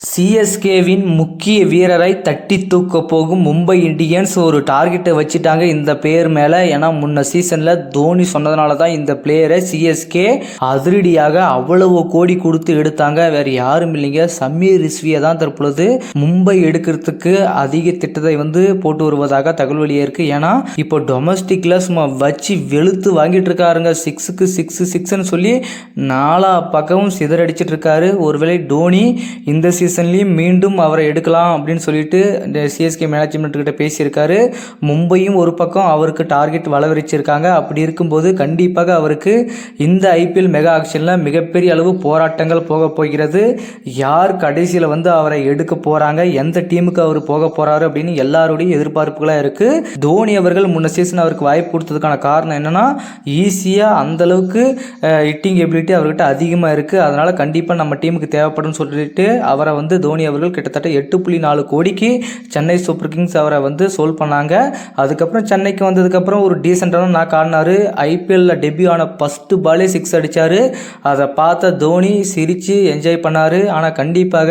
சிஎஸ்கேவின் முக்கிய வீரரை தட்டி தூக்க போகும் மும்பை இந்தியன்ஸ் ஒரு டார்கெட்டை வச்சுட்டாங்க இந்த பிளேயர் மேலே. ஏன்னா முன்ன சீசனில் தோனி சொன்னதுனால தான் இந்த பிளேயரை சிஎஸ்கே அதிரடியாக அவ்வளவு கோடி கொடுத்து எடுத்தாங்க. வேறு யாரும் இல்லைங்க. சமீர் ரிஸ்வியை தான் தற்பொழுது மும்பை எடுக்கிறதுக்கு அதிக திட்டத்தை வந்து போட்டு வருவதாக தகவல் வெளியே இருக்கு ஏன்னா இப்போ டொமஸ்டிக்கில் சும்மா வச்சு வெளுத்து வாங்கிட்டு இருக்காருங்க. சிக்ஸுக்கு சிக்ஸு சிக்ஸ்னு சொல்லி நாலா பக்கமும் சிதறடிச்சிட்டு இருக்காரு. ஒருவேளை டோனி இந்த சீசன்லேயும் மீண்டும் அவரை எடுக்கலாம் அப்படின்னு சொல்லிட்டு இந்த சிஎஸ்கே மேனேஜ்மெண்ட் கிட்ட பேசியிருக்காரு. மும்பையும் ஒரு பக்கம் அவருக்கு டார்கெட் வளவரிச்சிருக்காங்க. அப்படி இருக்கும்போது கண்டிப்பாக அவருக்கு இந்த ஐபிஎல் மெகா ஆக்ஷனில் மிகப்பெரிய அளவு போராட்டங்கள் போக போகிறது. யார் கடைசியில் வந்து அவரை எடுக்க போகிறாங்க எந்த டீமுக்கு அவர் போக போகிறாரு அப்படின்னு எல்லாருடைய எதிர்பார்ப்புகளாக இருக்குது தோனி அவர்கள் முன்ன சீசன் அவருக்கு வாய்ப்பு கொடுத்ததுக்கான காரணம் என்னென்னா ஈஸியாக அந்தளவுக்கு ஹிட்டிங் எபிலிட்டி அவர்கிட்ட அதிகமாக இருக்குது அதனால் கண்டிப்பாக நம்ம டீமுக்கு தேவைப்படும் சொல்லிட்டு அவரை வந்து தோனி அவர்கள் கிட்டத்தட்ட எட்டு புள்ளி நாலு கோடிக்கு சென்னை சூப்பர் கிங்ஸ் அவரை வந்து சோல் பண்ணாங்க. அதுக்கப்புறம் சென்னைக்கு வந்ததுக்கப்புறம் ஒரு டீசெண்டான நான் காட்டினார் ஐபிஎல்ல டெபியூ ஆன ஃபஸ்ட்டு பாலே சிக்ஸ் அடித்தார் அதை பார்த்த தோனி சிரித்து என்ஜாய் பண்ணார். ஆனால் கண்டிப்பாக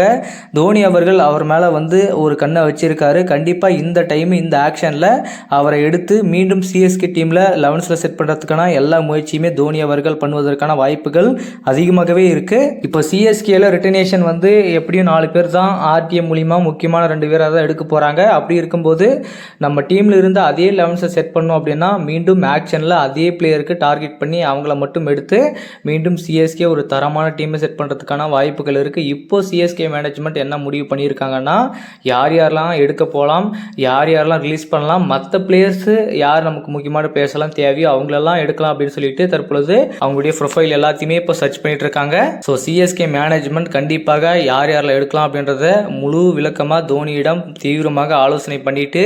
தோனி அவர்கள் அவர் மேலே வந்து ஒரு கண்ணை வச்சிருக்காரு. கண்டிப்பாக இந்த டைம் இந்த ஆக்ஷனில் அவரை எடுத்து மீண்டும் சிஎஸ்கே டீமில் லெவன்ஸில் செட் பண்ணுறதுக்கான எல்லா முயற்சியுமே தோனி அவர்கள் பண்ணுவதற்கான வாய்ப்புகள் அதிகமாகவே இருக்குது இப்போ சிஎஸ்கேல ரிட்டர்னேஷன் வந்து எப்படியும் நாலு பேர் தான் ஆர்டிஎம் மூலிமா முக்கியமான ரெண்டு பேராக தான் எடுக்க போகிறாங்க அப்படி இருக்கும்போது நம்ம டீமில் இருந்து அதே லெவன்ஸை செட் பண்ணோம் அப்படின்னா மீண்டும் ஆக்ஷனில் அதே பிளேயருக்கு டார்கெட் பண்ணி அவங்கள மட்டும் எடுத்து மீண்டும் சிஎஸ்கே ஒரு தரமான டீமை செட் பண்ணுறதுக்கான வாய்ப்புகள் இருக்குது இப்போ சிஎஸ்கே மேனேஜ்மெண்ட் என்ன முடிவு பண்ணியிருக்காங்கன்னா யார் யாரெல்லாம் எடுக்க போகலாம் யார் யாரெல்லாம் ரிலீஸ் பண்ணலாம் மற்ற பிளேயர்ஸு யார் நமக்கு முக்கியமான பிளேயர்ஸ் எல்லாம் தேவையோ அவங்களெல்லாம் எடுக்கலாம் அப்படின்னு சொல்லிட்டு தற்பொழுது அவங்களுடைய ப்ரொஃபைல் எல்லாத்தையுமே இப்போ சர்ச் பண்ணிட்டு இருக்காங்க. ஸோ சிஎஸ்கே மேனேஜ்மெண்ட் கண்டிப்பாக யார் யாரில் எடுக்கலாம் அப்படின்றத முழு விளக்கமாக தோனியிடம் தீவிரமாக ஆலோசனை பண்ணிட்டு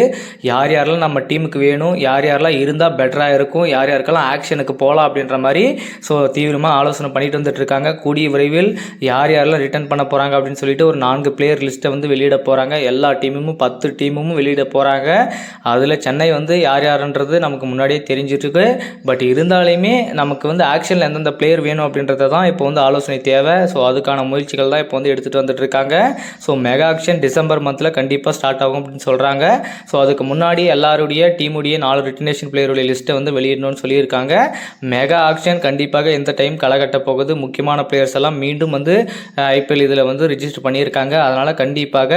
யார் யாரெல்லாம் நம்ம டீமுக்கு வேணும் யார் யாரெல்லாம் இருந்தால் பெட்டராக இருக்கும் யார் யாருக்கெல்லாம் ஆக்ஷனுக்கு போகலாம் அப்படின்ற மாதிரி ஸோ தீவிரமாக ஆலோசனை பண்ணிட்டு வந்துட்டு இருக்காங்க. கூடிய விரைவில் யார் யாரெல்லாம் ரிட்டர்ன் பண்ண போகிறாங்க அப்படின்னு சொல்லிட்டு ஒரு நான்கு பிளேயர் லிஸ்ட்டை வந்து வெளியிட போகிறாங்க எல்லா டீமும் பத்து டீமும் வெளியிட போகிறாங்க அதில் சென்னை வந்து யார் யாருன்றது நமக்கு முன்னாடியே தெரிஞ்சிட்ருக்கு பட் இருந்தாலுமே நமக்கு வந்து ஆக்ஷனில் எந்தெந்த பிளேயர் வேணும் அப்படின்றத தான் இப்போ வந்து ஆலோசனை தேவை. ஸோ அதுக்கான முயற்சிகள் தான் இப்போ வந்து எடுத்துகிட்டு வந்துட்டுருக்காங்க சொல்கிறாங்க ஸோ மெகா ஆக்ஷன் டிசம்பர் மந்தில் கண்டிப்பாக ஸ்டார்ட் ஆகும் அப்படின்னு சொல்கிறாங்க ஸோ அதுக்கு முன்னாடி எல்லாருடைய டீமுடைய நாலு ரிட்டர்னேஷன் பிளேயருடைய லிஸ்ட்டை வந்து வெளியிடணும்னு சொல்லியிருக்காங்க. மெகா ஆக்ஷன் கண்டிப்பாக இந்த டைம் களைகட்ட போகுது. முக்கியமான பிளேயர்ஸ் எல்லாம் மீண்டும் வந்து ஐபிஎல் இதில் வந்து ரிஜிஸ்டர் பண்ணியிருக்காங்க. அதனால் கண்டிப்பாக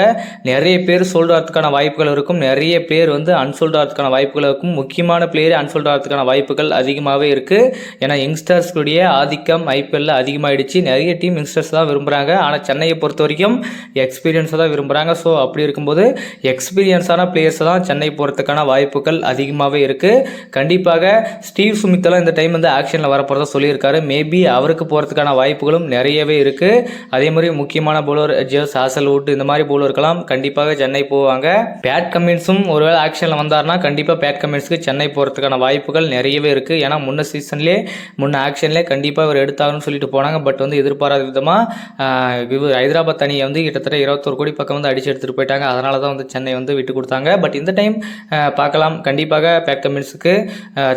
நிறைய பேர் சோல்ட் ஆகிறதுக்கான வாய்ப்புகள் இருக்கும். நிறைய பேர் வந்து அன்சோல்ட் ஆகிறதுக்கான வாய்ப்புகள் இருக்கும். முக்கியமான பிளேயர் அன்சோல்ட் ஆகிறதுக்கான வாய்ப்புகள் அதிகமாகவே இருக்குது ஏன்னா யங்ஸ்டர்ஸ்களுடைய ஆதிக்கம் ஐபிஎல்லில் அதிகமாகிடுச்சு நிறைய டீம் யங்ஸ்டர்ஸ் தான் விரும்புகிறாங்க ஆனால் சென்னையை பொறுத்த வரைக்கும் எக்ஸ்பீரியன்ஸை தான் விரும்புகிறாங்க ஸோ அப்படி இருக்கும்போது எக்ஸ்பீரியன்ஸான பிளேயர்ஸை தான் சென்னை போகிறதுக்கான வாய்ப்புகள் அதிகமாகவே இருக்குது கண்டிப்பாக ஸ்டீவ் சுமித்தெல்லாம் இந்த டைம் வந்து ஆக்ஷனில் வரப்போகிறதா சொல்லியிருக்காரு. மேபி அவருக்கு போகிறதுக்கான வாய்ப்புகளும் நிறையவே இருக்குது அதே மாதிரி முக்கியமான பவுலர் ஜேஸ் ஹாசல்வுட் இந்த மாதிரி போலருக்கெல்லாம் கண்டிப்பாக சென்னை போவாங்க. பேட் கமின்ஸும் ஒருவேளை ஆக்ஷனில் வந்தார்னா கண்டிப்பாக பேட் கமின்ஸுக்கு சென்னை போகிறதுக்கான வாய்ப்புகள் நிறையவே இருக்குது ஏன்னா முன்ன சீசன்லேயே முன்ன ஆக்ஷன்லேயே கண்டிப்பாக அவர் எடுத்தாகணும்னு சொல்லிட்டு போனாங்க. பட் வந்து எதிர்பாராத விதமாக இவர் ஹைதராபாத் அணியை வந்து வந்து கிட்டத்தட்ட இருபத்தொரு கோடி பக்கம் வந்து அடிச்சு எடுத்துகிட்டு போயிட்டாங்க. அதனால தான் வந்து சென்னை வந்து விட்டு கொடுத்தாங்க. பட் இந்த டைம் பார்க்கலாம். கண்டிப்பாக பேட் கமின்ஸுக்கு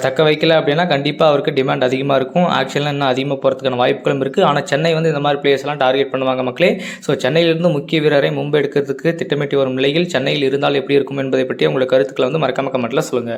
தக்க வைக்கல அப்படின்னா கண்டிப்பாக அவருக்கு டிமாண்ட் அதிகமாக இருக்கும். ஆக்சுவலாக இன்னும் அதிகமாக போகிறதுக்கான வாய்ப்புகளும் இருக்குது ஆனால் சென்னை வந்து இந்த மாதிரி பிளேயர்ஸ்லாம் டார்கெட் பண்ணுவாங்க மக்களே. ஸோ சென்னையிலிருந்து முக்கிய வீரரை மும்பை எடுக்கிறதுக்கு திட்டமிட்டு வரும் நிலையில் சென்னையில் இருந்தால் எப்படி இருக்கும் என்பதை பற்றி உங்களுடைய கருத்துக்களை வந்து மறக்காம கமெண்ட்டில் சொல்லுங்கள்